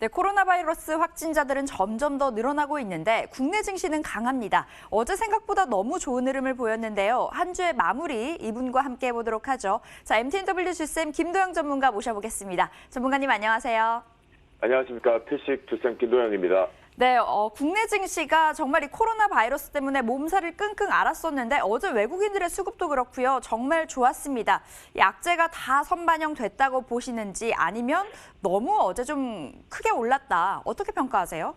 네, 코로나 바이러스 확진자들은 점점 더 늘어나고 있는데 국내 증시는 강합니다. 어제 생각보다 너무 좋은 흐름을 보였는데요. 한 주의 마무리 이분과 함께 해보도록 하죠. 자, MTNW 주쌤 김도영 전문가 모셔보겠습니다. 전문가님 안녕하세요. 안녕하십니까. 필식 주쌤 김도영입니다. 네, 어, 국내 증시가 정말 이 코로나 바이러스 때문에 몸살을 끙끙 앓았었는데 어제 외국인들의 수급도 그렇고요. 정말 좋았습니다. 이 악재가 다 선반영됐다고 보시는지 아니면 너무 어제 좀 크게 올랐다. 어떻게 평가하세요?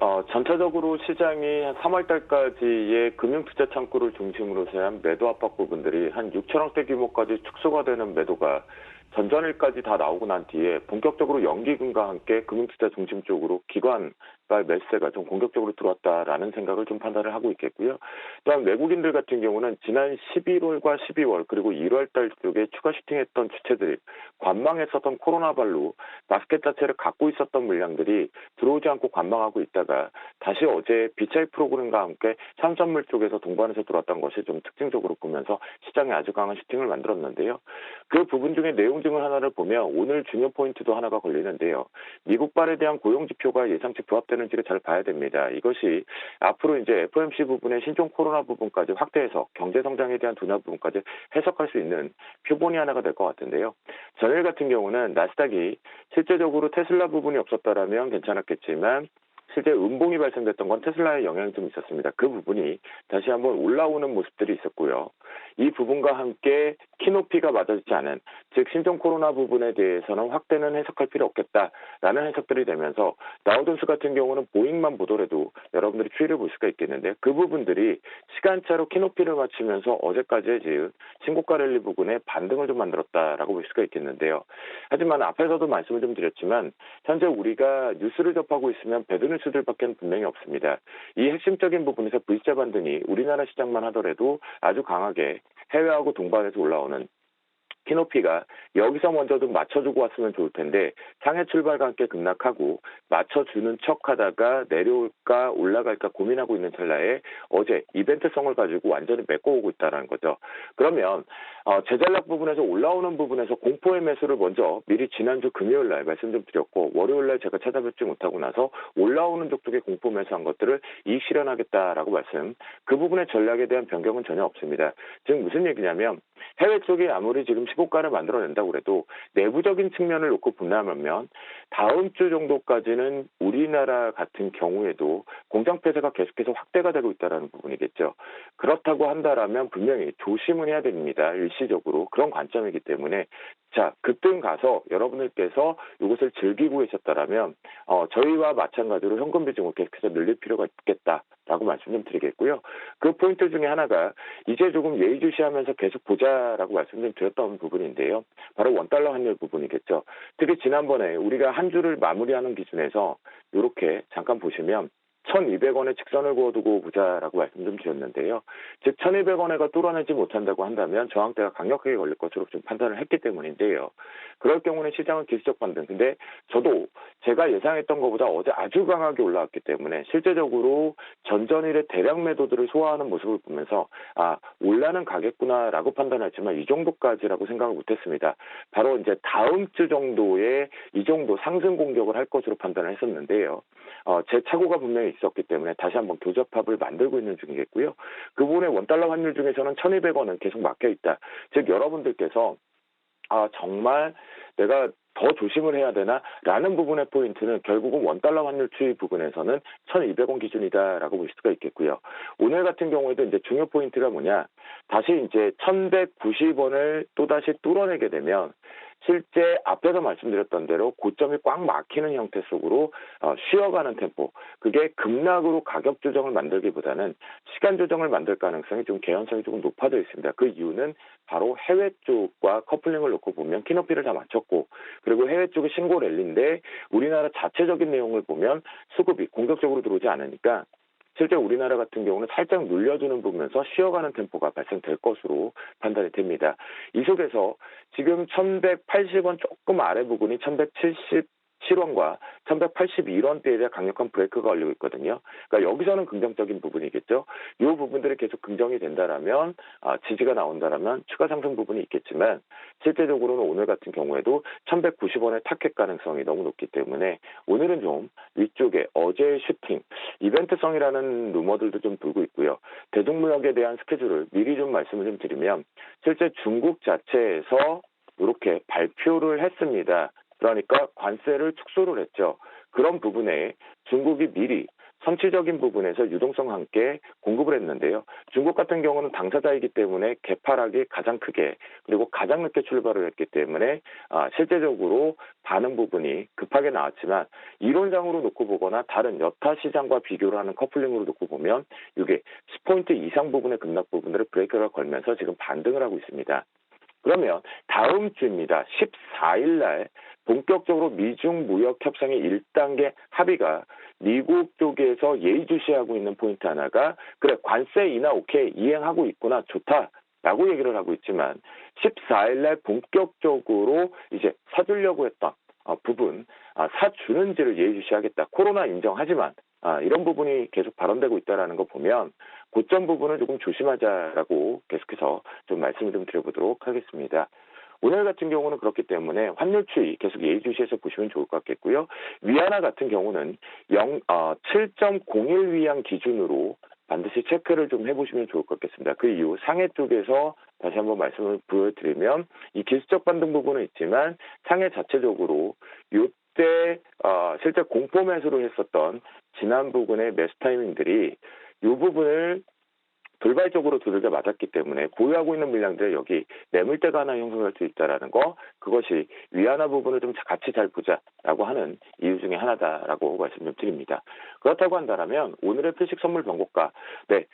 어, 전체적으로 시장이 한 3월 달까지의 금융투자 창구를 중심으로 한 매도 압박 부분들이 한 6천 억대 규모까지 축소가 되는 매도가 전전일까지 다 나오고 난 뒤에 본격적으로 연기금과 함께 금융투자 중심 쪽으로 기관 매세가 좀 공격적으로 들어왔다라는 생각을 좀 판단을 하고 있겠고요. 또한 외국인들 같은 경우는 지난 11월과 12월 그리고 1월 달 쪽에 추가 슈팅했던 주체들이 관망했었던 코로나 발로 마스켓 자체를 갖고 있었던 물량들이 들어오지 않고 관망하고 있다가 다시 어제 비차이 프로그램과 함께 상점물 쪽에서 동반해서 들어왔던 것이 좀 특징적으로 보면서 시장에 아주 강한 슈팅을 만들었는데요. 그 부분 중에 내용 증을 하나를 보면 오늘 중요 포인트도 하나가 걸리는데요. 미국발에 대한 고용 지표가 예상치 부합되는지를 잘 봐야 됩니다. 이것이 앞으로 이제 FOMC 부분의 신종 코로나 부분까지 확대해서 경제 성장에 대한 둔화 부분까지 해석할 수 있는 표본이 하나가 될 것 같은데요. 전일 같은 경우는 나스닥이 실제적으로 테슬라 부분이 없었다라면 괜찮았겠지만 실제 음봉이 발생됐던 건 테슬라의 영향이 좀 있었습니다. 그 부분이 다시 한번 올라오는 모습들이 있었고요. 이 부분과 함께 키높이가 맞아지지 않은 즉 신종 코로나 부분에 대해서는 확대는 해석할 필요 없겠다라는 해석들이 되면서 나우던스 같은 경우는 보잉만 보더라도 여러분들이 추이를 볼 수가 있겠는데 그 부분들이 시간차로 키높이를 맞추면서 어제까지의 지은 신고가 랠리 부분에 반등을 좀 만들었다라고 볼 수가 있겠는데요. 하지만 앞에서도 말씀을 좀 드렸지만 현재 우리가 뉴스를 접하고 있으면 배드 뉴스 들밖에 분명히 없습니다. 이 핵심적인 부분에서 V자 반등이 우리나라 시장만 하더라도 아주 강하게 해외하고 동반해서 올라오는 키높이가 여기서 먼저 좀 맞춰주고 왔으면 좋을 텐데 상해 출발과 함께 급락하고 맞춰주는 척하다가 내려올까 올라갈까 고민하고 있는 찰나에 어제 이벤트성을 가지고 완전히 메꿔오고 있다는 거죠. 그러면 어, 제전략 부분에서 올라오는 부분에서 공포의 매수를 먼저 미리 지난주 금요일 날 말씀 좀 드렸고 월요일 날 제가 찾아뵙지 못하고 나서 올라오는 쪽 쪽에 공포 매수한 것들을 이익 실현하겠다라고 말씀 그 부분의 전략에 대한 변경은 전혀 없습니다. 즉 무슨 얘기냐면 해외 쪽이 아무리 지금 시고가를 만들어낸다고 그래도 내부적인 측면을 놓고 분담하면 다음 주 정도까지는 우리나라 같은 경우에도 공장 폐쇄가 계속해서 확대가 되고 있다는 부분이겠죠. 그렇다고 한다라면 분명히 조심은 해야 됩니다. 일시적으로 그런 관점이기 때문에 자 그때 가서 여러분들께서 이것을 즐기고 계셨다라면 어, 저희와 마찬가지로 현금 비중을 계속해서 늘릴 필요가 있겠다라고 말씀 좀 드리겠고요. 그 포인트 중에 하나가 이제 조금 예의주시하면서 계속 보자라고 말씀 좀 드렸던 부분인데요. 바로 원달러 환율 부분이겠죠. 특히 지난번에 우리가 한 주를 마무리하는 기준에서 이렇게 잠깐 보시면 1,200원에 직선을 그어두고 보자라고 말씀 좀 드렸는데요. 즉 1,200원에가 뚫어내지 못한다고 한다면 저항대가 강력하게 걸릴 것으로 좀 판단을 했기 때문인데요. 그럴 경우는 시장은 기술적 반등. 근데 저도 제가 예상했던 것보다 어제 아주 강하게 올라왔기 때문에 실제적으로 전전일의 대량 매도들을 소화하는 모습을 보면서 아 올라는 가겠구나라고 판단했지만 이 정도까지라고 생각을 못했습니다. 바로 이제 다음 주 정도에 이 정도 상승 공격을 할 것으로 판단을 했었는데요. 어, 제 착오가 분명히 있었기 때문에 다시 한번 교접합을 만들고 있는 중이겠고요. 그 부분의 원달러 환율 중에서는 1,200원은 계속 막혀 있다. 즉 여러분들께서 아 정말 내가 더 조심을 해야 되나 라는 부분의 포인트는 결국은 원달러 환율 추이 부분에서는 1,200원 기준이다라고 볼 수가 있겠고요. 오늘 같은 경우에도 이제 중요 포인트가 뭐냐? 다시 이제 1,190원을 또 다시 뚫어내게 되면 실제 앞에서 말씀드렸던 대로 고점이 꽉 막히는 형태 속으로 어, 쉬어가는 템포 그게 급락으로 가격 조정을 만들기보다는 시간 조정을 만들 가능성이 좀 개연성이 조금 높아져 있습니다. 그 이유는 바로 해외 쪽과 커플링을 놓고 보면 키높이를 다 맞췄고 그리고 해외 쪽의 신고 랠리인데 우리나라 자체적인 내용을 보면 수급이 공격적으로 들어오지 않으니까 실제 우리나라 같은 경우는 살짝 눌려주는 부분에서 쉬어가는 템포가 발생될 것으로 판단이 됩니다. 이 속에서 지금 1180원 조금 아래 부분이 1170 17원과 1181원대에 대한 강력한 브레이크가 걸리고 있거든요. 그러니까 여기서는 긍정적인 부분이겠죠. 이 부분들이 계속 긍정이 된다라면 아, 지지가 나온다라면 추가 상승 부분이 있겠지만 실제적으로는 오늘 같은 경우에도 1190원의 타켓 가능성이 너무 높기 때문에 오늘은 좀 위쪽에 어제의 슈팅 이벤트성이라는 루머들도 좀 돌고 있고요. 대중무역에 대한 스케줄을 미리 좀 말씀을 좀 드리면 실제 중국 자체에서 이렇게 발표를 했습니다. 그러니까 관세를 축소를 했죠. 그런 부분에 중국이 미리 선취적인 부분에서 유동성과 함께 공급을 했는데요. 중국 같은 경우는 당사자이기 때문에 개파락이 가장 크게 그리고 가장 늦게 출발을 했기 때문에 아, 실제적으로 반응 부분이 급하게 나왔지만 이론상으로 놓고 보거나 다른 여타 시장과 비교를 하는 커플링으로 놓고 보면 이게 10포인트 이상 부분의 급락 부분들을 브레이크가 걸면서 지금 반등을 하고 있습니다. 그러면 다음 주입니다. 14일 날 본격적으로 미중 무역 협상의 1단계 합의가 미국 쪽에서 예의주시하고 있는 포인트 하나가 그래 관세 인하 오케이 이행하고 있구나 좋다 라고 얘기를 하고 있지만 14일 날 본격적으로 이제 사주려고 했던 어, 부분 아, 사주는지를 예의주시하겠다 코로나 인정하지만 아, 이런 부분이 계속 발언되고 있다라는 거 보면 고점 부분을 조금 조심하자라고 계속해서 좀 말씀을 좀 드려보도록 하겠습니다. 오늘 같은 경우는 그렇기 때문에 환율 추이 계속 예의주시해서 보시면 좋을 것 같겠고요. 위안화 같은 경우는 0, 어, 7.01 위안 기준으로 반드시 체크를 좀 해보시면 좋을 것 같겠습니다. 그 이후 상해 쪽에서 다시 한번 말씀을 보여드리면 이 기술적 반등 부분은 있지만 상해 자체적으로 요 때 어, 실제 공포 매수를 했었던 지난 부분의 매수 타이밍들이 이 부분을 돌발적으로 두들겨 맞았기 때문에 보유하고 있는 물량들 여기 매물대가 하나 형성할 수 있다라는 거 그것이 위안화 부분을 좀 같이 잘 보자라고 하는 이유 중에 하나다라고 말씀 좀 드립니다. 그렇다고 한다면 오늘의 필식 선물 변고가 네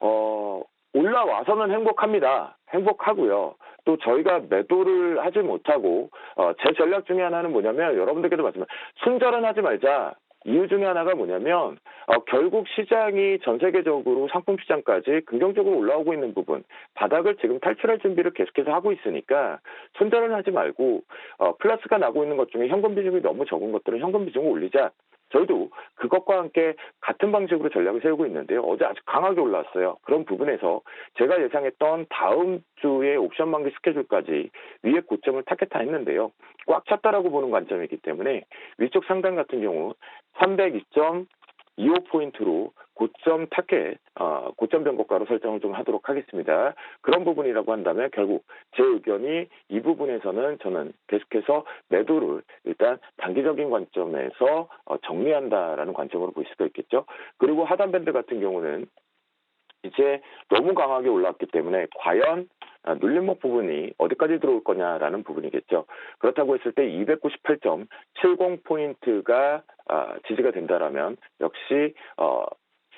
어, 올라와서는 행복합니다. 행복하고요. 또 저희가 매도를 하지 못하고 어, 제 전략 중에 하나는 뭐냐면 여러분들께도 말씀을 순절은 하지 말자. 이유 중에 하나가 뭐냐면 어, 결국 시장이 전 세계적으로 상품 시장까지 긍정적으로 올라오고 있는 부분 바닥을 지금 탈출할 준비를 계속해서 하고 있으니까 손절은 하지 말고 어, 플러스가 나고 있는 것 중에 현금 비중이 너무 적은 것들은 현금 비중을 올리자. 저희도 그것과 함께 같은 방식으로 전략을 세우고 있는데요. 어제 아주 강하게 올라왔어요. 그런 부분에서 제가 예상했던 다음 주의 옵션 만기 스케줄까지 위에 고점을 타겟화했는데요. 꽉 찼다라고 보는 관점이기 때문에 위쪽 상단 같은 경우 302.25포인트로 고점 타겟, 어, 고점 변곡가로 설정을 좀 하도록 하겠습니다. 그런 부분이라고 한다면 결국 제 의견이 이 부분에서는 저는 계속해서 매도를 일단 단기적인 관점에서 어, 정리한다라는 관점으로 볼 수가 있겠죠. 그리고 하단 밴드 같은 경우는 이제 너무 강하게 올랐기 때문에 과연 아, 눌림목 부분이 어디까지 들어올 거냐라는 부분이겠죠. 그렇다고 했을 때 298.70포인트가 아, 지지가 된다라면 역시 어,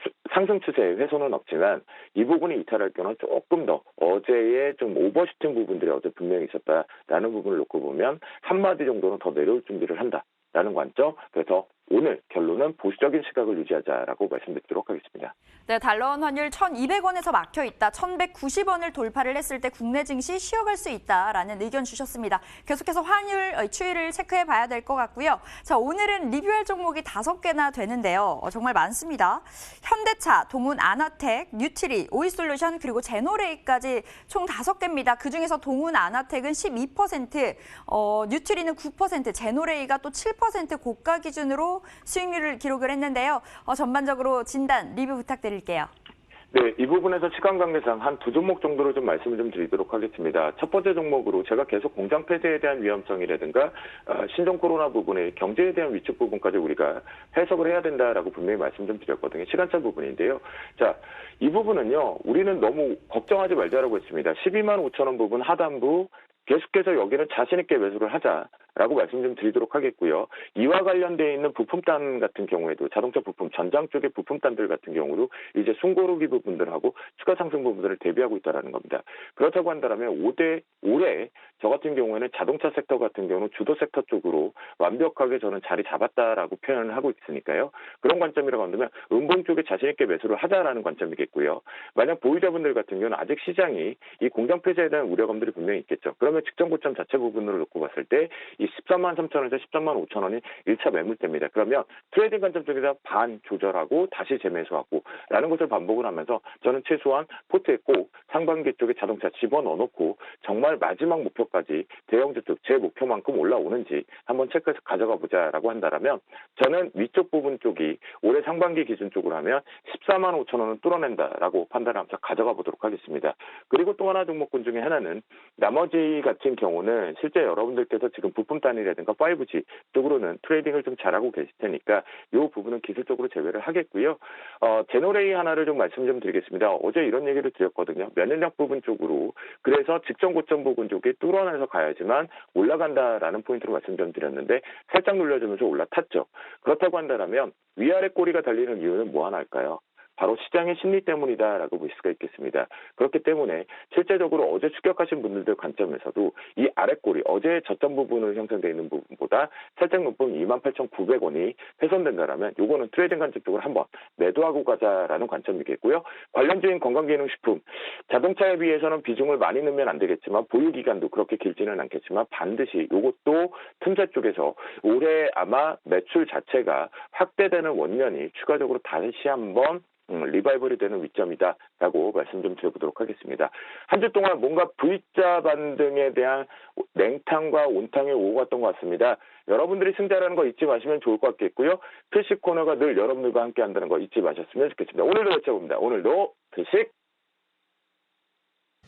수- 상승 추세에 훼손은 없지만 이 부분이 이탈할 경우는 조금 더 어제의 좀 오버슈팅 부분들이 어제 분명히 있었다라는 부분을 놓고 보면 한마디 정도는 더 내려올 준비를 한다라는 관점. 그래서 오늘 결론은 보수적인 시각을 유지하자라고 말씀드리도록 하겠습니다. 네, 달러원 환율 1,200원에서 막혀 있다. 1,190원을 돌파를 했을 때 국내 증시 쉬어갈 수 있다라는 의견 주셨습니다. 계속해서 환율 어, 추이를 체크해 봐야 될 것 같고요. 자, 오늘은 리뷰할 종목이 다섯 개나 되는데요. 어, 정말 많습니다. 현대차, 동훈 아나텍, 뉴트리, 오이솔루션 그리고 제노레이까지 총 다섯 개입니다. 그중에서 동훈 아나텍은 12%, 어, 뉴트리는 9%, 제노레이가 또 7% 고가 기준으로 수익률을 기록을 했는데요. 어, 전반적으로 진단 리뷰 부탁드릴게요. 네, 이 부분에서 시간 관계상 한 두 종목 정도로 좀 말씀을 좀 드리도록 하겠습니다. 첫 번째 종목으로 제가 계속 공장 폐쇄에 대한 위험성이라든가 어, 신종 코로나 부분의 경제에 대한 위축 부분까지 우리가 해석을 해야 된다라고 분명히 말씀 좀 드렸거든요. 시간차 부분인데요. 자, 이 부분은요, 우리는 너무 걱정하지 말자라고 했습니다. 12만 5천 원 부분 하단부 계속해서 여기는 자신 있게 매수를 하자 라고 말씀 좀 드리도록 하겠고요. 이와 관련되어 있는 부품단 같은 경우에도 자동차 부품, 전장 쪽의 부품단들 같은 경우도 이제 숨고르기 부분들하고 추가 상승 부분들을 대비하고 있다는 겁니다. 그렇다고 한다면 5대, 올해 저 같은 경우에는 자동차 섹터 같은 경우는 주도 섹터 쪽으로 완벽하게 저는 자리 잡았다라고 표현을 하고 있으니까요. 그런 관점이라고 한다면 은봉 쪽에 자신있게 매수를 하자라는 관점이겠고요. 만약 보유자분들 같은 경우는 아직 시장이 이 공장 폐쇄에 대한 우려감들이 분명히 있겠죠. 그러면 직전 고점 자체 부분으로 놓고 봤을 때 이 13만 3천 원에서 13만 5천 원이 1차 매물대입니다. 그러면 트레이딩 관점 쪽에서 반 조절하고 다시 재매수하고 라는 것을 반복을 하면서 저는 최소한 포트에 꼭 상반기 쪽에 자동차 집어넣어 놓고 정말 마지막 목표까지 대형주택 제 목표만큼 올라오는지 한번 체크해서 가져가 보자라고 한다라면 저는 위쪽 부분 쪽이 올해 상반기 기준 쪽으로 하면 14만 5천 원은 뚫어낸다라고 판단하면서 가져가 보도록 하겠습니다. 그리고 또 하나 종목군 중에 하나는 나머지 같은 경우는 실제 여러분들께서 지금 부품 단위라든가 5G 쪽으로는 트레이딩을 좀 잘하고 계실 테니까 이 부분은 기술적으로 제외를 하겠고요. 어, 제노레이 하나를 좀 말씀 좀 드리겠습니다. 어제 이런 얘기를 드렸거든요. 면역력 부분 쪽으로 그래서 직전 고점 부분 쪽에 뚫어내서 가야지만 올라간다라는 포인트로 말씀 좀 드렸는데 살짝 눌려주면서 올라탔죠. 그렇다고 한다면 위아래 꼬리가 달리는 이유는 뭐 하나일까요? 바로 시장의 심리 때문이다라고 볼 수가 있겠습니다. 그렇기 때문에 실제적으로 어제 추격하신 분들들 관점에서도 이 아래꼬리 어제 저점 부분으로 형성되어 있는 부분보다 살짝 높은 28,900원이 훼손된다라면 요거는 트레이딩 관점 쪽으로 한번 매도하고 가자라는 관점이겠고요. 관련주인 건강기능식품 자동차에 비해서는 비중을 많이 넣으면 안 되겠지만 보유 기간도 그렇게 길지는 않겠지만 반드시 요것도 틈새 쪽에서 올해 아마 매출 자체가 확대되는 원년이 추가적으로 다시 한번 음, 리바이벌이 되는 위점이다라고 말씀 좀 드려보도록 하겠습니다. 한 주 동안 뭔가 V자 반등에 대한 냉탕과 온탕이 오고 갔던 것 같습니다. 여러분들이 승자라는 거 잊지 마시면 좋을 것 같겠고요. 필식 코너가 늘 여러분들과 함께 한다는 거 잊지 마셨으면 좋겠습니다. 오늘도 여쭤봅니다. 오늘도 필식